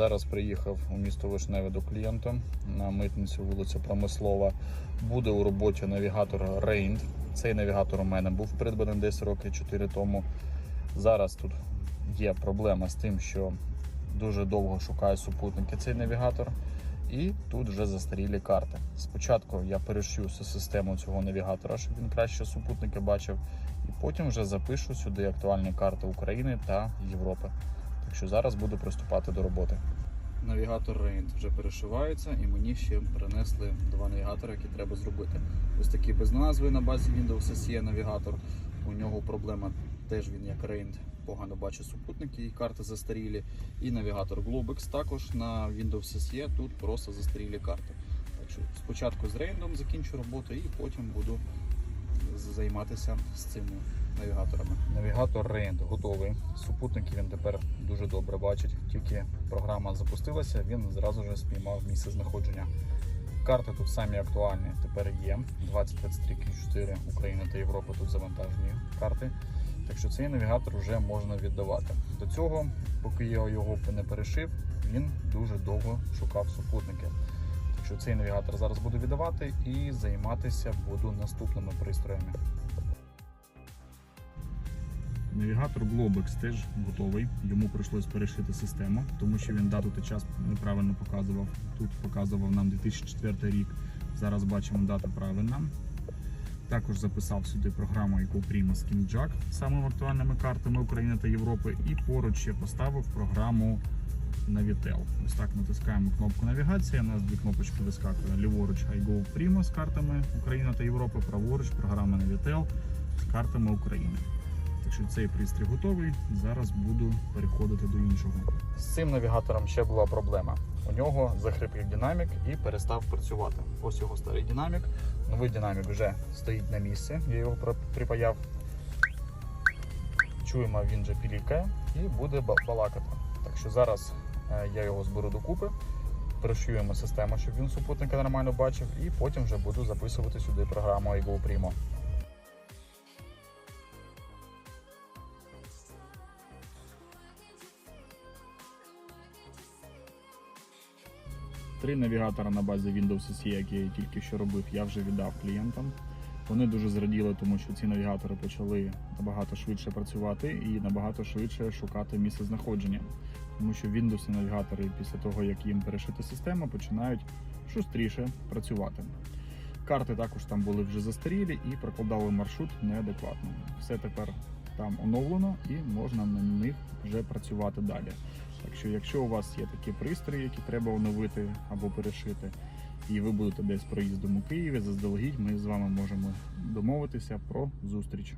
Зараз приїхав у місто Вишневе до клієнта на митницю вулиця Промислова. Буде у роботі навігатор Reind. Цей навігатор у мене був придбаний десь роки 4 тому. Зараз тут є проблема з тим, що дуже довго шукає супутники цей навігатор. І тут вже застарілі карти. Спочатку я перешью систему цього навігатора, щоб він краще супутники бачив, і потім вже запишу сюди актуальні карти України та Європи. Що зараз буду приступати до роботи. Навігатор Reind вже перешивається, і мені ще принесли два навігатори, які треба зробити. Ось такий без назви на базі Windows SE навігатор. У нього проблема теж він як Reind погано бачить супутники і карти застарілі. І навігатор Globex також на Windows SE тут просто застарілі карти. Так що спочатку з Reind закінчу роботу і потім буду займатися з цими навігаторами. Навігатор Reind готовий. Супутники він тепер дуже добре бачить. Тільки програма запустилася, він зразу ж спіймав місце знаходження. Карти тут самі актуальні тепер є. 2023 Q4 України та Європи тут завантажені карти. Так що цей навігатор вже можна віддавати. До цього, поки я його не перешив, він дуже довго шукав супутники. Що цей навігатор зараз буду віддавати і займатися буду наступними пристроями. Навігатор Globex теж готовий. Йому прийшлось перешити систему, тому що він дату та час неправильно показував. Тут показував нам 2004 рік. Зараз бачимо дата правильна. Також записав сюди програму яку Prima Skin Jack з самими актуальними картами України та Європи. І поруч ще поставив програму Navitel. Ось так натискаємо кнопку навігація. У нас дві кнопочки вискакує. Ліворуч iGo Prima з картами України та Європи, праворуч програма Navitel з картами України. Так що цей пристрій готовий. Зараз буду переходити до іншого. З цим навігатором ще була проблема. У нього захрипів динамік і перестав працювати. Ось його старий динамік. Новий динамік вже стоїть на місці. Я його припаяв. Чуємо, він вже пілікає і буде ба- балакати. Так що зараз я його зберу докупи, пришуємо систему, щоб він супутника нормально бачив, і потім вже буду записувати сюди програму iGo Primo. Три навігатора на базі Windows SE, які я тільки що робив, я вже віддав клієнтам. Вони дуже зраділи, тому що ці навігатори почали набагато швидше працювати і набагато швидше шукати місце знаходження. Тому що Windows навігатори після того, як їм перешити систему, починають шустріше працювати. Карти також там були вже застарілі і прокладали маршрут неадекватно. Все тепер там оновлено і можна на них вже працювати далі. Так що, якщо у вас є такі пристрої, які треба оновити або перешити, і ви будете десь проїздом у Києві, заздалегідь ми з вами можемо домовитися про зустріч.